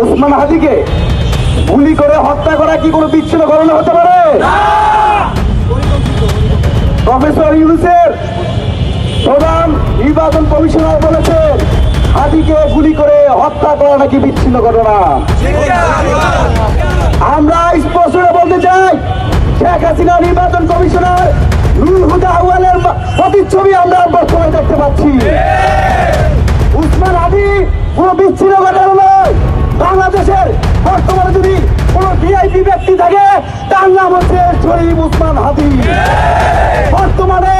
ওসমান হাদিকে গুলি করে হত্যা করা কি কোনো বিচ্ছিন্ন ঘটনা হতে পারে? প্রফেসর ইউনুসের প্রধান নির্বাচন কমিশনার বলেছে হাদিকে গুলি করে হত্যা করা নাকি বিচ্ছিন্ন ঘটনা? আমরা স্পষ্ট বলতে চাই শেখ হাসিনা নির্বাচন কমিশনার নুরুল হুদা আউয়ালের প্রতিচ্ছবি আমরা বর্তমানে দেখতে পাচ্ছি। ভিআইপি ব্যক্তি থাকে তার নাম হচ্ছে শরীফ উসমান হাদি। বর্তমানে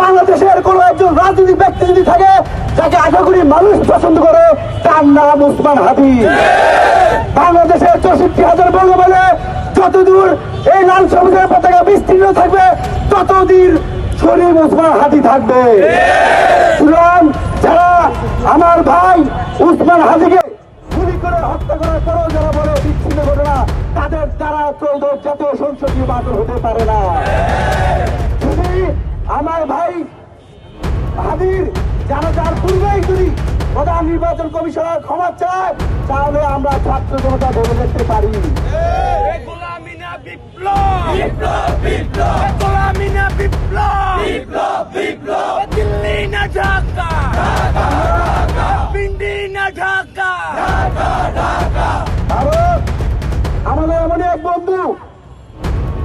বাংলাদেশের কোন একজন রাজনৈতিক ব্যক্তি যদি থাকে, যাকে আশা করি মানুষ পছন্দ করে, তার নাম উসমান হাদি। বাংলাদেশের চৌষট্টি হাজার বর্গ যতদূর এই লাল সবুজের পতাকা বিস্তীর্ণ থাকবে ততদিন শরীফ উসমান হাদি থাকবে। সুতরাং যারা আমার ভাই উসমান হাদিকে গুলি করে হত্যা করার পরেও যারা বলে বিচ্ছিন্ন ঘটনা ত্রয়োদশ জাতীয় সংসদ নির্বাচন হতে পারে না। যদি আমার ভাই হাদির যারা যার পূর্বেই যদি প্রধান নির্বাচন কমিশনার ক্ষমা চায় তাহলে আমরা ছাত্র জনতা ধরে দেখতে পারি। গোলামিনা বিপ্লব। বিপ্লব বিপ্লব বিপ্লব। বিপ্লব বিপ্লব।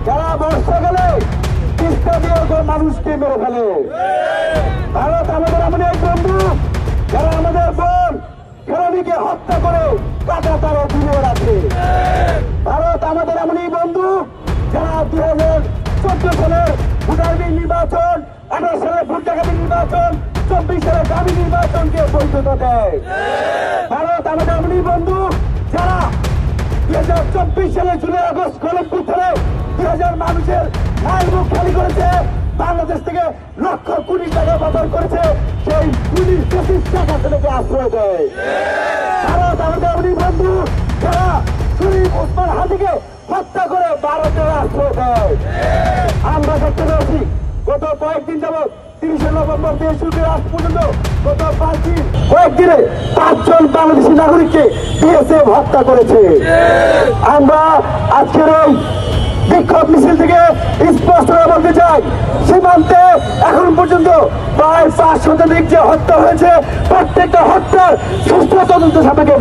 যারা বর্ষাকালে তিস্তা দিয়ে মানুষকে মেরে ফেলে। ভারত আমাদের এমন এক বন্ধু, যারা আমাদের বোন ফেরনিকে হত্যা করে কাটা তারা দূরে রাখে। ভারত আমাদের এমনই বন্ধু, যারা দুই হাজার চোদ্দ সালের ভোটারবিন নির্বাচন আঠারো সালের ভোট নির্বাচন, চব্বিশ সালের দাবি নির্বাচনকে বৈধতা দেয়। ভারত আমাদের এমনই বন্ধু, যারা দুই হাজার চব্বিশ সালে জুলাই আগস্ট কলমপুর থেকে হাজার মানুষের মায়ের মুখ খালি করেছে। বাংলাদেশ থেকে লক্ষ কোটি টাকা বাজার করেছে। সেই পুলিশ পঁচিশ টাকা থেকে আশ্রয় দেয়। ভারত আমাদের এমনই বন্ধু যারা শরীফ ওসমান হাদিকে হত্যা করে ভারতের আশ্রয় দেয়। আমরা দেখতে পেয়েছি, গত কয়েকদিন যাবৎ তিরিশে নভেম্বর থেকে শুরু করে আজ পর্যন্ত গত পাঁচ দিন, কয়েকদিনে পাঁচজন বাংলাদেশি নাগরিককে বিএসএফ হত্যা করেছে। আমরা আজকের এই বিক্ষোভ মিছিল থেকে স্পষ্ট করে বলতে চাই, সীমান্তে এখন পর্যন্ত প্রায় পাঁচ শতাধিক যে হত্যা হয়েছে, প্রত্যেকটা হত্যার সুস্থ তদন্ত সাপেক্ষে